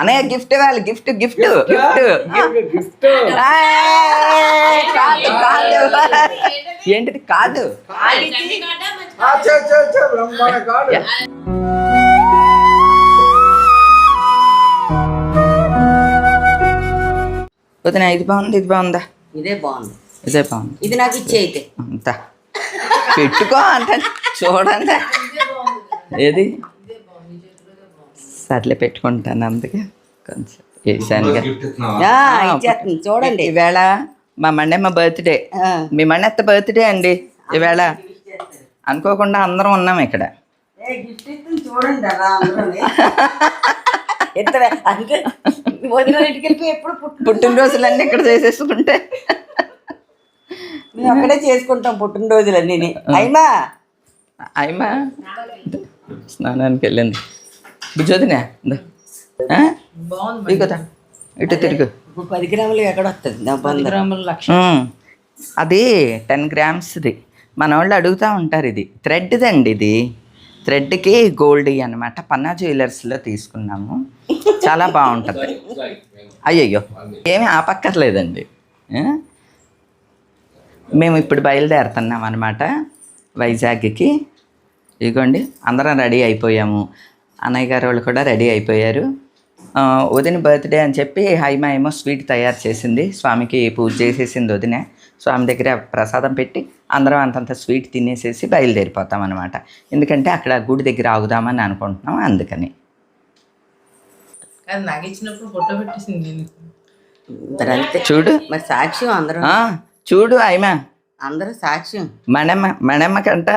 అనే గిఫ్ట్ ఇవ్వాలి gift gift gift gift కాదు కాదు. ఏంటిది? కాదు. వదిన ఇది బాగుంది ఇది బాగుందా? ఇదే బాగుంది. ఇదే బాగుంది. ఇది నాకు ఇచ్చే అయితే అంతా. పెట్టుకో అంటే చూడండి ఏది? సర్లే పెట్టుకుంటాను అందుకే. కొంచెం చూడండి. ఈవేళ మా మండమ్మ బర్త్డే. మీ మండత్త బర్త్డే అండి. ఈవేళ అనుకోకుండా అందరం ఉన్నాం ఇక్కడ. పుట్టినరోజులన్నీ ఇక్కడ చేసేసుకుంటే. మేము అక్కడే చేసుకుంటాం పుట్టినరోజులన్నీ అయిమా అయ్యమా స్నానానికి వెళ్ళింది. కదా ఇటు తిరుగు పది గ్రాములు ఎక్కడ వస్తుంది. అది టెన్ గ్రామ్స్ది. మన వాళ్ళు అడుగుతూ ఉంటారు ఇది. థ్రెడ్ది అండి ఇది. థ్రెడ్కి గోల్డ్ అనమాట పన్నా జ్యువెలర్స్లో తీసుకున్నాము. చాలా బాగుంటుంది. అయ్యయ్యో. ఏమీ ఆపక్కర్లేదండి? మేము ఇప్పుడు బయలుదేరుతున్నాం అనమాట వైజాగ్కి. ఇదిగోండి అందరం రెడీ అయిపోయాము. అన్నయ్య గారు వాళ్ళు కూడా రెడీ అయిపోయారు. ఆ, వదిన బర్త్డే అని చెప్పి హైమా ఏమో స్వీట్ తయారు చేసింది. స్వామికి పూజ చేసేసింది వదిన. స్వామి దగ్గర ప్రసాదం పెట్టి అందరం అంతంత స్వీట్ తినేసేసి బయలుదేరిపోతాం అనమాట ఎందుకంటే అక్కడ గుడి దగ్గర ఆగుదామని అనుకుంటున్నాం అందుకని. నాకు ఇచ్చినప్పుడు ఫోటో పెట్టేసింది చూడు. మరి సాక్ష్యం అందరూ. ఆ, చూడు హైమా. అందరూ సాక్ష్యం. మణమ్మ మణమ్మ కంట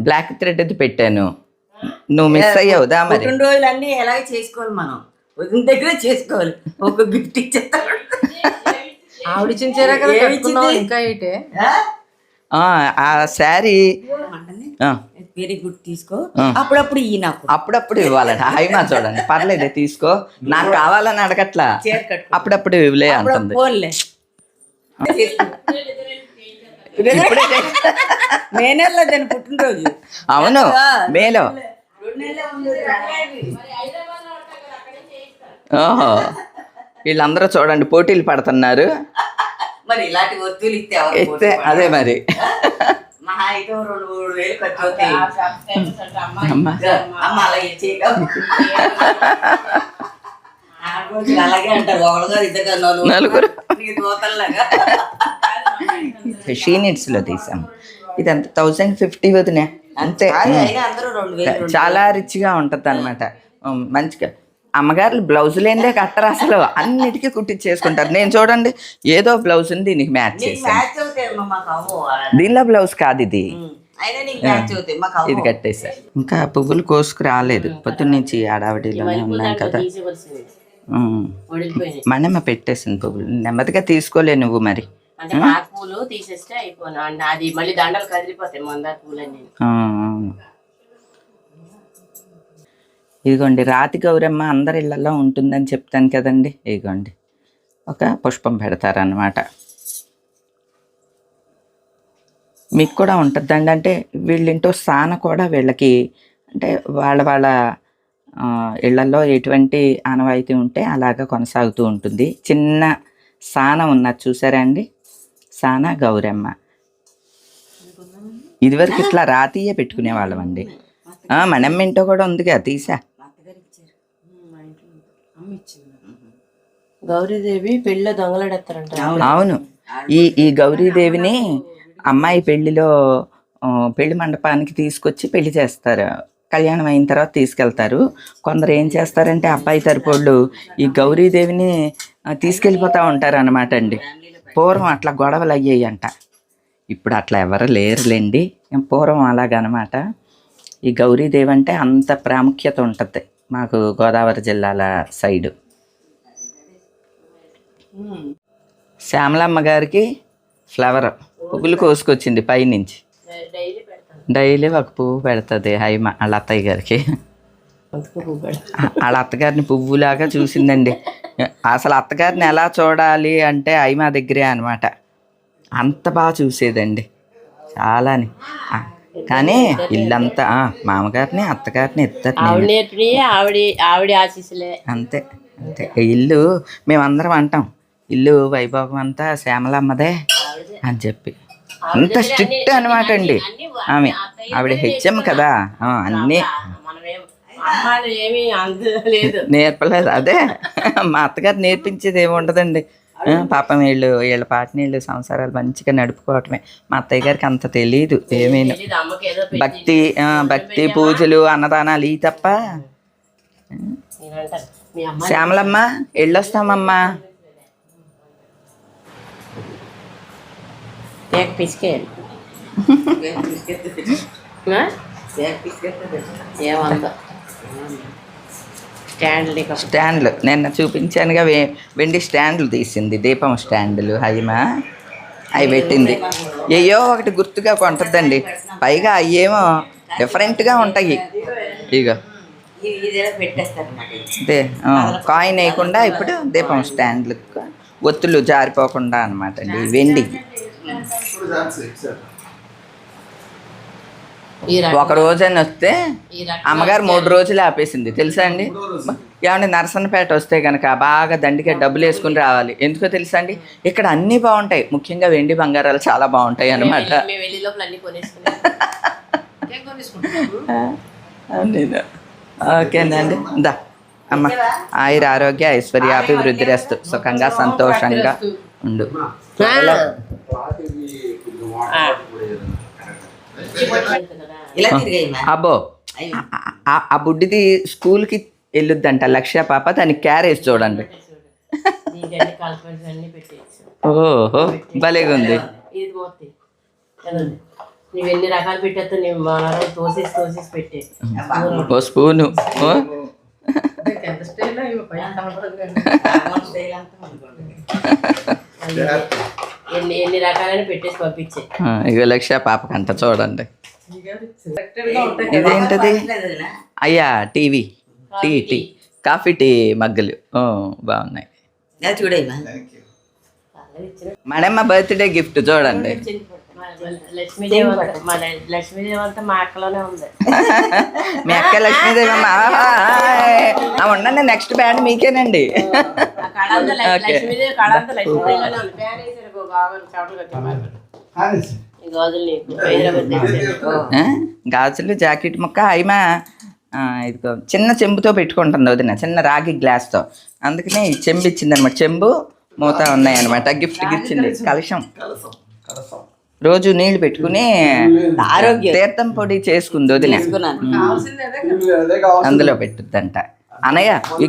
బ్లాక్ థ్రెడ్ అది పెట్టాను. నువ్వు మిస్ అయ్యావు దా మరి? పుట్టినరోజులు అన్నీ ఎలాగ చేసుకోవాలి మనం? వదిన దగ్గర చేసుకోవాలి. ఒక గిఫ్ట్ ఇచ్చేస్తాడు. ఆవిడ ఇచ్చిన చీర కదా? ఇంకా ఏంటే ఆ, ఆ శారీ. ఆ, వెరీ గుడ్ తీసుకో. అప్పుడప్పుడు ఈ నాకు. అప్పుడప్పుడు ఇవ్వాలట హైమా చూడండి. పర్లేదే తీసుకో. నాకు కావాలని అడగట్లా. అప్పుడప్పుడు ఇవ్వలే అంటుంది. మే నెలలో దాని పుట్టినరోజు. అవును మేలో. ఓహో వీళ్ళందరూ చూడండి పోటీలు పడుతున్నారు. మరి ఇలాంటి వస్తువులు ఇస్తే అదే మరి. నలుగురు. షీనిట్స్లో తీసాం. ఇదంతా థౌజండ్ ఫిఫ్టీ వదినే. అంతే. చాలా రిచ్గా ఉంటుంది అనమాట మంచిగా. అమ్మగారులు బ్లౌజులు ఏందే కట్టరు అసలు. అన్నిటికీ కుట్టించేసుకుంటారు. నేను చూడండి ఏదో బ్లౌజ్ని దీనికి మ్యాచ్ చేశాను. దీనిలో బ్లౌజ్ కాదు ఇది. ఇది కట్టేసా. ఇంకా పువ్వులు కోసుకు రాలేదు పొద్దున్న నుంచి ఆడావిడిలోనే ఉన్నాం కదా. మనమ్మ పెట్టేసింది పువ్వులు. నెమ్మదిగా తీసుకోలే నువ్వు మరి. అంటే పాత పూలు తీసేస్తే అయిపోను. అండ్ అది మళ్ళీ దండలు కదిలిపోతాయి మందార పూలన్నీ. ఆ, అవును. ఇదిగోండి రాతి గౌరమ్మ అందరి ఇళ్ళలో ఉంటుందని చెప్తాను కదండి. ఇదిగోండి ఒక పుష్పం పెడతారనమాట మీకు కూడా ఉంటుందండి. అంటే వీళ్ళింటో సాన కూడా వీళ్ళకి అంటే వాళ్ళ వాళ్ళ ఇళ్ళలో ఎటువంటి ఆనవాయితీ ఉంటే అలాగా కొనసాగుతూ ఉంటుంది. చిన్న సాన ఉన్నది చూసారా అండి? సాన గౌరమ్మ. ఇదివరకు ఇట్లా రాతీయే పెట్టుకునేవాళ్ళం అండి. మనమ్మ ఇంటో కూడా ఉందిగా తీసా. గౌరీదేవి పెళ్ళిలో దొంగలాడేస్తారంట అవును. ఈ ఈ గౌరీదేవిని అమ్మాయి పెళ్ళిలో పెళ్ళి మండపానికి తీసుకొచ్చి పెళ్ళి చేస్తారు. కళ్యాణం అయిన తర్వాత తీసుకెళ్తారు. కొందరు ఏం చేస్తారంటే అబ్బాయి తరపోళ్ళు ఈ గౌరీదేవిని తీసుకెళ్ళిపోతా ఉంటారు అనమాట అండి. పూర్వం అట్లా గొడవలు అయ్యాయి అంట ఇప్పుడు అట్లా ఎవరు లేరులేండి. పూర్వం అలాగనమాట. ఈ గౌరీదేవి అంటే అంత ప్రాముఖ్యత ఉంటుంది మాకు గోదావరి జిల్లాల సైడు. శ్యామలమ్మ గారికి ఫ్లవర్. పువ్వులు కోసుకొచ్చింది పైనుంచి. డైలీ ఒక పువ్వు పెడుతుంది హైమ వాళ్ళ అత్తయ్య గారికి. వాళ్ళ అత్తగారిని పువ్వులాగా చూసిందండి. అసలు అత్తగారిని ఎలా చూడాలి అంటే హైమ దగ్గరే అనమాట అంత బాగా చూసేదండి. చాలాని. కానీ ఇల్లంతా మామగారిని అత్తగారిని ఇద్దరు ఆవిడ నేర్పి ఆవిడ ఆవిడ ఆశీస్సులే. అంతే అంతే. ఇల్లు మేమందరం అంటాం. ఇల్లు వైభోగం అంతా శ్యామలమ్మదే అని చెప్పి. అంత స్ట్రిక్ట్ అనమాట అండి. ఆమె ఆవిడ హెచ్ఎం కదా. అన్నీ అమ్మాయిలు ఏమీ అందలేదు నేర్పలేదు. అదే మా అత్తగారు నేర్పించేది ఏమి ఉండదండి. పాపం వీళ్ళు వీళ్ళ పాటిని వీళ్ళు సంసారాలు మంచిగా నడుపుకోవటమే. మా అత్తయ్య గారికి అంత తెలియదు ఏమీను పెట్టి భక్తి భక్తి పూజలు అన్నదానాలు ఈ తప్ప. శ్యామలమ్మ వెళ్ళొస్తామమ్మా. పిసికేయాలి ఆ? ఏమందో స్టాండ్ లేక స్టాండ్లు. నిన్న చూపించానుగా వే- వెండి స్టాండ్లు తీసింది దీపం స్టాండ్లు హైమా అవి పెట్టింది. ఏయో ఒకటి గుర్తుగా కొంటద్దండి. పైగా అయ్యేమో డిఫరెంట్గా ఉంటాయి. ఇక అదే కాయిన్ వేయకుండా ఇప్పుడు దీపం స్టాండ్లు ఒత్తులు జారిపోకుండా అనమాట అండి వెండి. ఒక రోజని వస్తే అమ్మగారు మూడు రోజులు ఆపేసింది తెలుసా అండి? ఏమంటే నరసన్నపేట వస్తే కనుక బాగా దండిగా డబ్బులు వేసుకుని రావాలి. ఎందుకో తెలుసా అండి? ఇక్కడ అన్నీ బాగుంటాయి. ముఖ్యంగా వెండి బంగారాలు చాలా బాగుంటాయి అనమాట ఓకేనండి దా అమ్మ. ఆయుర ఆరోగ్య ఐశ్వర్య అభివృద్ధి రెస్తు సుఖంగా సంతోషంగా ఉండు. అబ్బో ఆ- బుడ్డిది స్కూల్కి వెళ్ళొద్దంట లక్ష్య పాప దానికి క్యారేజ్ చూడండి ఓహో భలేగా ఉంది రకాలు పెట్టేస్తా నువ్వు మన తోసేసి తోసేసి పెట్టే ఓ స్పూను స్టైల్ ఎన్ని ఎన్ని రకాలని పెట్టేసి పంపించే. ఆ, ఇగో లక్ష్య పాపకంట చూడండి. ఇదేంటది? అయ్యా TV. Tea tea. Coffee tea మగ్గులు. ఓ బాగున్నాయి. చూడేమా మడమ్మ బర్త్డే గిఫ్ట్ చూడండి. లక్ష్మీదేవి అంతా మా అక్కలోనే ఉంది. మీ అక్క ఉండండి నెక్స్ట్ బ్యాండ్ మీకేనండి. గాజులు జాకెట్ ముక్క అయిమా ఇదిగో చిన్న చెంబుతో పెట్టుకుంటుంది వదిన చిన్న రాగి గ్లాస్తో. అందుకనే ఈ చెంబు ఇచ్చింది అనమాట చెంబు మూత ఉన్నాయి అనమాట గిఫ్ట్ ఇచ్చింది. కలశం. రోజు నీళ్ళు పెట్టుకుని ఆరోగ్యం తీర్థం పొడి చేసుకుంది వదిన. అందులో పెట్టుద్దంట. అన్నయ్య ఇ-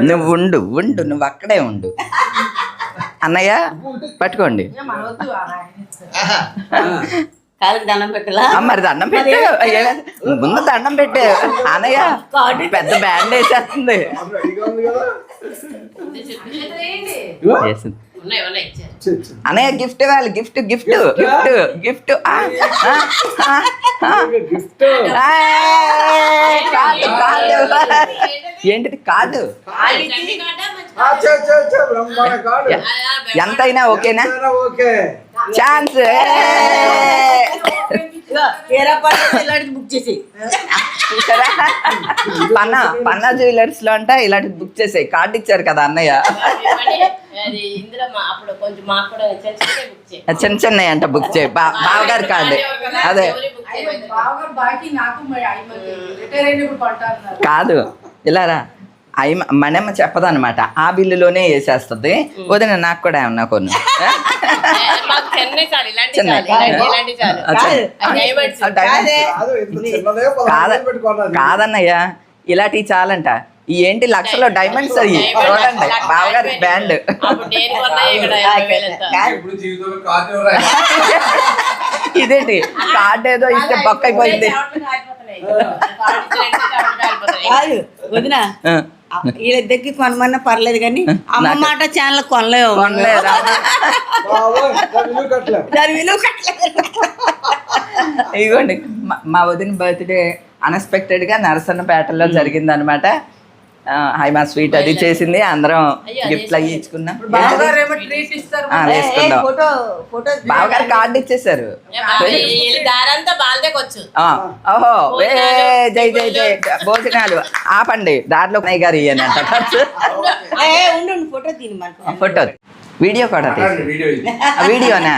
నువ్వు ఉండు ఉండు నువ్వు అక్కడే ఉండు. అన్నయ్య పట్టుకోండి. మరి దండం పెట్టే ముందు దండం పెట్టే. అన్నయ్య పెద్ద బ్యాండ్ వేసేస్తుంది. అన్నయ్య గిఫ్ట్ ఇవ్వాలి గిఫ్ట్ గిఫ్ట్ గిఫ్ట్ గిఫ్ట్ కాదు కాదు ఏంటిది? కాదు. ఎంతైనా ఓకేనా? ఛాన్స్. బుక్ చేసి చూసారా? పన్నా పన్నా జ్యువెలర్స్లో అంటే ఇలాంటి బుక్ చేసాయి. కార్డు ఇచ్చారు కదా అన్నయ్య. చిన్న చిన్నవి చిన్న అంట బుక్ చేయి. బా బావగారి కార్డు. అదే కాదు. ఇలా రా. అయ్య మనమ్మ చెప్పదన్నమాట. ఆ బిల్లులోనే వేసేస్తుంది. వదిన నాకు కూడా ఏమన్నా కొన్ని. అవి కాదన్నయ్య ఇలాంటివి చాలంట. ఈ ఏంటి లక్షలో డైమండ్స్ అయ్యి చూడండి. బావగారి. బ్యాండ్ ఇదేంటి? కార్డు ఏదో ఇస్తే బొక్క అయిపోయింది వదిన. వీళ్ళిద్దరికి కొనమన్నా పర్లేదు కానీ అమ్మ మాట ఛానల్ కొనలేవు. ఇదిగోండి మా- వదిన బర్త్డే అన్ఎక్స్పెక్టెడ్గా నరసన్నపేటలో జరిగింది ఆ, హైమా స్వీట్ అది చేసింది అందరం గిఫ్ట్లు అవి ఇచ్చుకున్నాం. బావగారు ఏమో ట్రీట్ ఇస్తారు ఆ, వేసుకుందాం బావగారు కార్డు ఇచ్చేసారు. ఓహో ఏ జై జై జై భోజనాలు. ఆపండి దాంట్లో ఉన్నాయి గారు ఇయ్యనంట ఫోటో తీని మనకు ఫోటో. వీడియో కూడా వీడియోనా?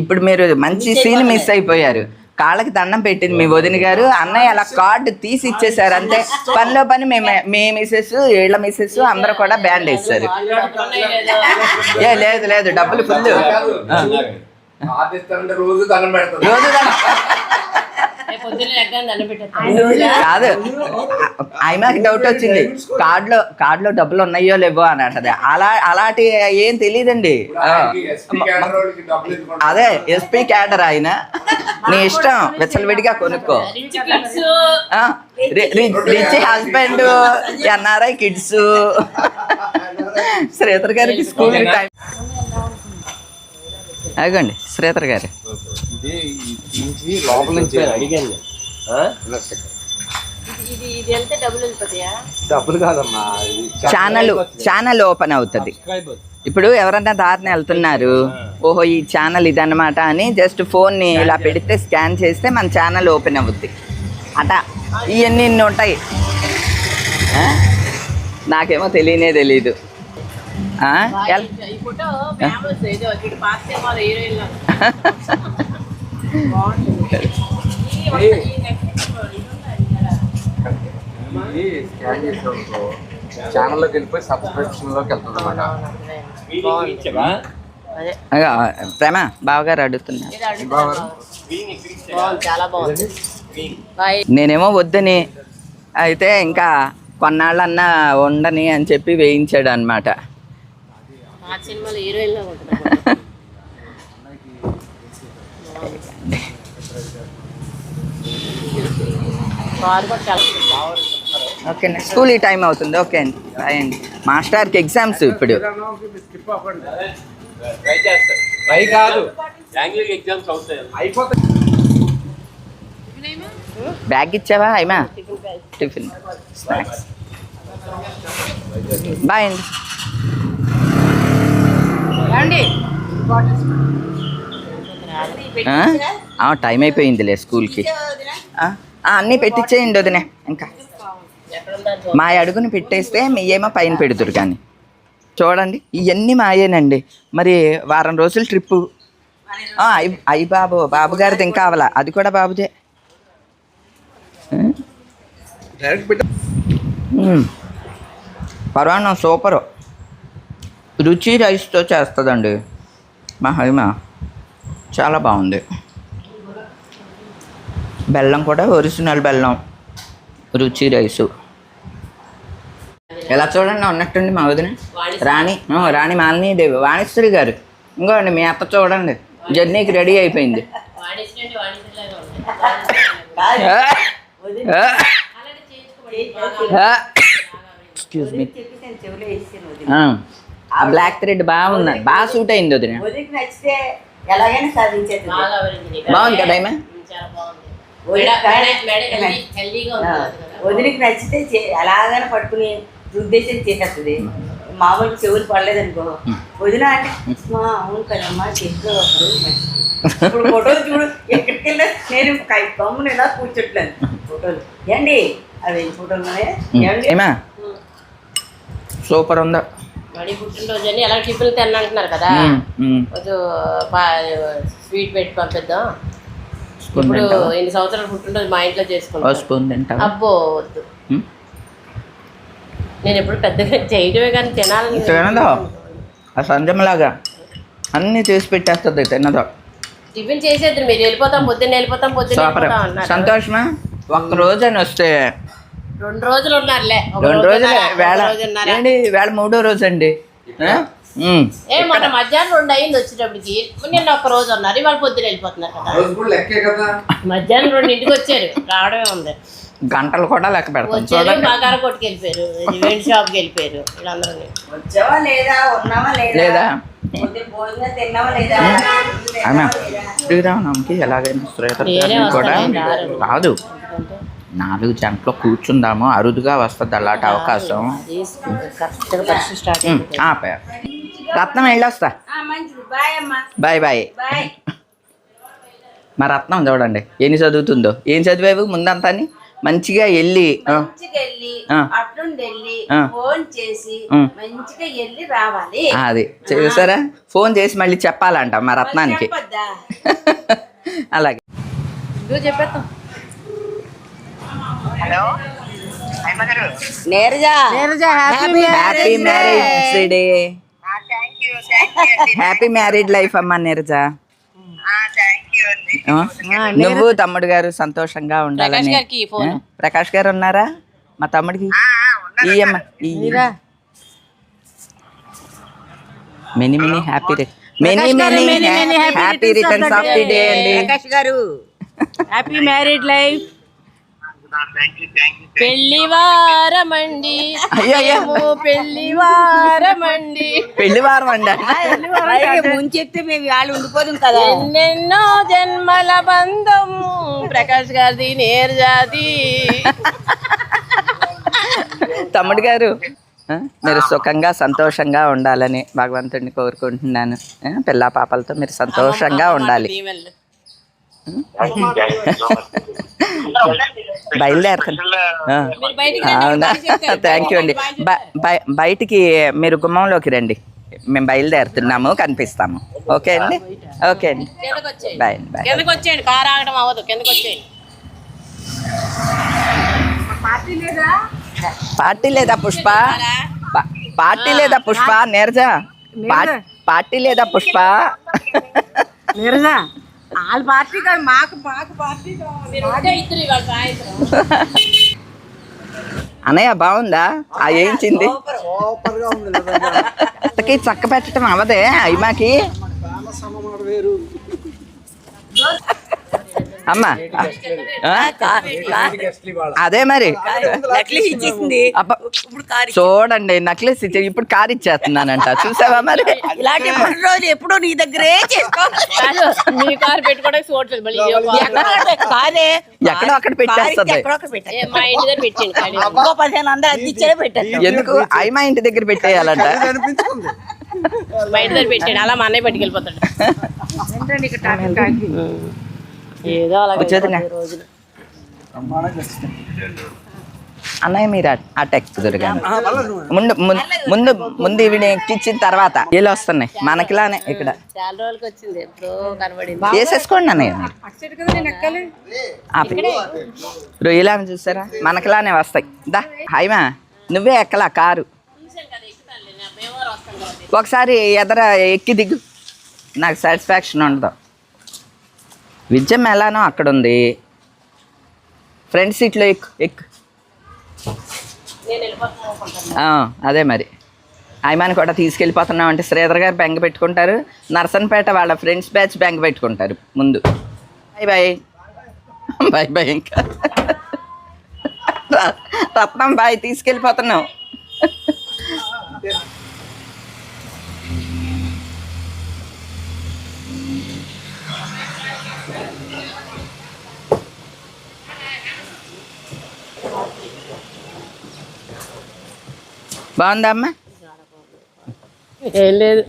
ఇప్పుడు మీరు మంచి సీన్ మిస్ అయిపోయారు. కాళ్ళకి దండం పెట్టింది మీ వదిన గారు. అన్నయ్య అలా కార్డు తీసి ఇచ్చేసారు అంతే. పనిలో పని మేము మీ మిసెస్ ఏళ్ళ మిసెస్ అందరూ కూడా బ్యాండ్ వేస్తారు. ఏ లేదు లేదు డబ్బులు ఫుల్. రోజు దండం. కాదు. ఆయనకి డౌట్ వచ్చింది. కార్డులో కార్డులో డబ్బులు ఉన్నాయో లేవో అని అంటది అలా అలాంటి ఏం తెలియదండి. అదే ఎస్పీ క్యాడర్ ఆయన. నీ ఇష్టం. విచ్చలవిడిగా కొనుక్కో. రిచ్ కిడ్స్ ఆ, రి- రి- rich husband NRI kids Sridhar గారికి స్కూల్ టైం అదిగోండి శ్రీధర్ గారు. ఇది తీసి లోపల నుంచి అడిగాను డబ్బులు కాదమ్మా ఛానల్ ఛానల్ ఓపెన్ అవుతుంది. ఇప్పుడు ఎవరన్నా దారిని వెళ్తున్నారు ఓహో ఈ ఛానల్ ఇదన్నమాట అని జస్ట్ ఫోన్ని ఇలా పెడితే స్కాన్ చేస్తే మన ఛానల్ ఓపెన్ అవుద్ది. అట ఇవన్నీ ఇన్ని ఉంటాయి. ఆ? నాకేమో తెలియనే తెలీదు. స్కాన్ చేసినప్పుడు ఛానల్లోకి వెళ్ళిపోయి సబ్స్క్రిప్షన్లోకి వెళ్తుంది అన్నమాట అదే ప్రేమ బావగారు అడుగుతున్నారు నేనేమో వద్దని. అయితే ఇంకా కొన్నాళ్ళన్నా ఉండని అని చెప్పి వేయించాడు అనమాట సినిమాలో హీరోయిన్ లాగా ఉంటుంది కారు కూడా చాలా బాగుంది ఓకే అండి. స్కూల్ ఈ టైం అవుతుంది. ఓకే అండి. బాయ్ అండి. మాస్టర్కి ఎగ్జామ్స్ ఇప్పుడు. ట్రై కాదు ఎగ్జామ్స్ అవుతాయి అయిపోతాయి బ్యాగ్ ఇచ్చావా అయిమా టిఫిన్. స్నాక్స్. బాయ్ అండి. టైం అయిపోయిందిలే స్కూల్కి. అన్నీ పెట్టించేయండి వదినే. ఇంకా. మా అడుగుని పెట్టేస్తే మీ ఏమో పైన పెడుతురు కానీ. చూడండి ఇవన్నీ మాయేనండి. మరి వారం రోజులు ట్రిప్పు. అయ్యి బాబు బాబు గారిది ఇంకా అవలా. అది కూడా బాబుదే. పరవాన్నం సూపరు. రుచి రైస్తో చేస్తుందండి. మా హైమ చాలా బాగుంది. బెల్లం కూడా ఒరిజినల్ బెల్లం రుచి రైసు. ఇలా చూడండి ఉన్నట్టుండి మా వదిన. రాణి రాణి మాలిని దేవి వాణిశ్వరి గారు. ఇంకోండి మీ అత్త చూడండి జర్నీకి రెడీ అయిపోయింది. ఆ. ఎక్స్క్యూజ్ మీ బ్లాక్ థ్రెడ్ బాగుంది బాగా సూట్ అయింది వదిన. బాగుంది కదా వదిలికి నచ్చితే ఎలాగైనా పట్టుకుని రుద్దేసి చేసేస్తుంది. మామూలు చెవులు పడలేదనుకో. వదిన అంటే మా అవును కదమ్మా చెట్లు ఇప్పుడు ఫోటోలు చూడు ఎక్కడికి వెళ్ళా నేను కై కమ్ముని ఇలా కూర్చోట్లేదు. ఫోటోలు. ఏండి అవి ఫోటోలు సూపర్ ఉందా? మడి పుట్టినరోజు అని ఎలా టిఫిన్ తిన్నంటున్నారు కదా. కొంచెం స్వీట్ పెట్టి పంపిద్దాం ఇప్పుడు? ఎన్ని సంవత్సరాలు పుట్టినరోజు మా ఇంట్లో చేసుకుంటాం స్పూన్ తింటావా అబ్బో వద్దు? నేను ఎప్పుడు పెద్దగా చేయడమే కానీ తినాలని తినదో? ఆ సంజంలాగా అన్నీ చేసి పెట్టేస్తుంది తినదో? టిఫిన్ చేసేద్దరు మీరు వెళ్ళిపోతాం పొద్దున్న వెళ్ళిపోతాం పొద్దున్న సంతోషమా? ఒక్క రోజు అని వస్తే రెండు రోజులు ఉన్నారులే. రెండు రోజు రోజులే? వేళ. వేళ మూడో రోజు అండి. ఏ మన మధ్యాహ్నం రెండు అయింది వచ్చేటప్పటికి. నిన్న ఒక రోజు ఉన్నారు ఇవాళ పొద్దున వెళ్ళిపోతున్నారు కదా. మధ్యాహ్నం రెండు ఇంటికి వచ్చారు రావడమే ఉంది. గంటలు కూడా లెక్క పెడతాం వచ్చారు చూడండి. బంగారం కొట్టుకు వెళ్ళిపోయారు వెండి షాప్కి వెళ్ళిపోయారు వీళ్ళందరూ వచ్చావా లేదా ఉన్నావా లేదా? శ్రీరామనవమికి ఎలాగైనా కూడా. రాదు నాలుగు జంటలో కూర్చుందాము అరుదుగా వస్తుంది అలాంటి అవకాశం. రత్నం వెళ్ళొస్తా బాయ్ బాయ్ మా రత్నం చూడండి. ఎన్ని చదువుతుందో? ఏం చదివావు ముందంతాని మంచిగా వెళ్ళి అది. చూసారా? ఫోన్ చేసి మళ్ళీ చెప్పాలంట మా రత్నానికి. అలాగే. చెప్పేస్తాం నేరుజా. Happy marriage day happy married life అమ్మా నీరజ. ఆ? నువ్వు తమ్ముడు గారు సంతోషంగా ఉండాలని. ప్రకాష్ గారికి ఈ ఫోన్. ఆ? ప్రకాష్ గారు ఉన్నారా? మా తమ్ముడికి? Many many happy many many happy returns of the day అండి. ప్రకాష్ గారు. హ్యాపీ మ్యారీడ్ లైఫ్ పెళ్ళి వారమండి పెళ్ళి వారమండి పెళ్ళి వారం అండి ముంచెత్తే మేము వాళ్ళు ఉండిపోదాం కదా. ఎన్నెన్నో జన్మల బంధం. ప్రకాష్ గారిది నేరు జాతి తమ్ముడు గారు మీరు సుఖంగా సంతోషంగా ఉండాలని భగవంతుడిని కోరుకుంటున్నాను. పిల్లా పాపలతో మీరు సంతోషంగా ఉండాలి. దీవెనలు. బయలుదేరుతాను. ఆ. మీరు బయటికి రండి, అవునా? బాయ్ చెప్తారు. థ్యాంక్ యూ అండి. బ- బయ- బయటికి మీరు గుమ్మంలోకి రండి. మేము బయలుదేరుతున్నాము కనిపిస్తాము. ఓకే అండి? ఓకే అండి. బాయ్ బాయ్ కిందకు వచ్చేయండి కారు ఆగడం అవ్వదు. కిందకు వచ్చేయండి పార్టీ లేదా పుష్ప? పార్టీ లేదా పుష్ప? నీరజ? పా- పార్టీ లేదా పుష్ప? నీరజా? వాళ్ళ పార్టీ కాదు మాకు మాకు పార్టీ అన్నయ్య బాగుందా? ఆ ఏంచింది? అత్తకి చక్క పెట్టడం అవదే అయ్యమాకి అమ్మా? అదే మరి. నెక్లెస్ ఇచ్చేసింది. అబ్బా, చూడండి నక్లెస్ ఇచ్చే ఇప్పుడు కార్ ఇచ్చేస్తున్నానంట. చూసావా మరి? ఇలాంటి రోజులు ఎప్పుడో నీ దగ్గరే. ఎక్కడో అక్కడ పెట్టేస్తది. ఎక్కడో అక్కడ పెట్టేస్తా. ఏ, మా ఇంటి దగ్గర ఎందుకు? పెట్టేయాలంట. మా ఇంటి దగ్గర పెట్టండి అలా మా అన్నయ్య పట్టుకెళ్ళిపోతాడు ఏదో అలా కూర్చోదినా? రోజులు. అన్నయ్య మీరు అట్- అటు ఎక్కుదురుగా ముందు ముందు ముందు ఇవి ఎక్కించిన తర్వాత వీళ్ళు వస్తున్నాయి. మనకిలానే ఇక్కడ. చాలా రోజులకి వచ్చింది. ఎప్పుడో కనబడింది. వేసేసుకోండి అన్నయ్య. రొయ్యలాని చూసారా? మనకిలానే వస్తాయి. దా హైమా నువ్వే ఎక్కలా కారు. ఒకసారి ఎదర ఎక్కి దిగు. నాకు సాటిస్ఫాక్షన్ ఉండదు. విద్య ఎలానో అక్కడ ఉంది ఫ్రంట్ సీట్లో ఎక్కు ఎక్కు అదే మరి. ఆయమాని కూడా తీసుకెళ్ళిపోతున్నాం అంటే శ్రీధర్ గారు బెంగ పెట్టుకుంటారు. నర్సన్పేట వాళ్ళ ఫ్రెండ్స్ బ్యాచ్ బెంగ పెట్టుకుంటారు ముందు. బాయ్ బాయ్ బాయ్ బాయ్ ఇంకా. రత్నం బాయ్ తీసుకెళ్ళిపోతున్నాం. బాగుందా అమ్మా ఏం లేదు.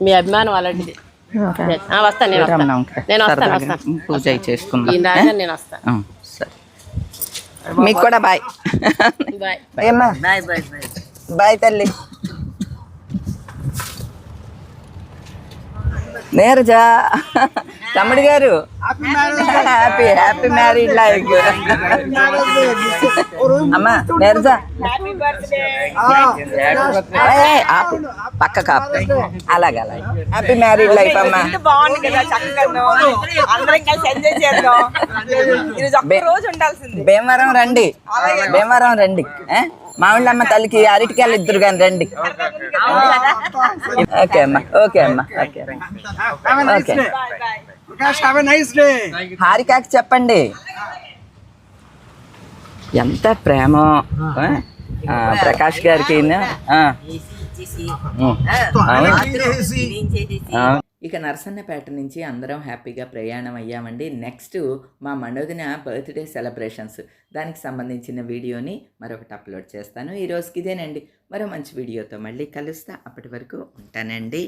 మీ అభిమానం అలాంటిది. ఆ, వస్తాను నేను వస్తాను నేను వస్తాను సరదాగా వస్తాను పూజ చేసుకుందాం. నేను వస్తాను సరే. మీకు కూడా బాయ్. బాయ్. బాయ్ అమ్మా. Bye bye bye. బాయ్ తల్లి. నీరజా. తమ్ముడు గారు. హ్యాపీ హ్యాపీ మ్యారీడ్ లైఫ్ అమ్మా నీరజా. పక్క కాపు అలాగే అలాగే. హ్యాపీ మ్యారీడ్ లైఫ్ అమ్మా. బాగుంది కదా చక్కగా అందరం కలిసి ఎంజాయ్ చేద్దాం. ఈరోజు ఒక్క రోజు ఉండాల్సింది. భీమవరం రండి. భీమవరం రండి. ఏ? మామిళ్ళమ్మ తల్లికి అరటికాయలు ఇద్దరు కానీ రండి. ఓకే అమ్మా. ఓకే అమ్మా. ఓకే ఓకే హారికాకి చెప్పండి. ఎంత ప్రేమ. ప్రకాష్ గారికి ఇక నరసన్నపేట నుంచి అందరం హ్యాపీగా ప్రయాణం అయ్యామండి. నెక్స్ట్ మా మనోదిన బర్త్డే సెలబ్రేషన్స్. దానికి సంబంధించిన వీడియోని మరొకటి అప్లోడ్ చేస్తాను. ఈ రోజుకి ఇదేనండి. మరో మంచి వీడియోతో మళ్ళీ కలుస్తా. అప్పటి వరకు ఉంటానండి.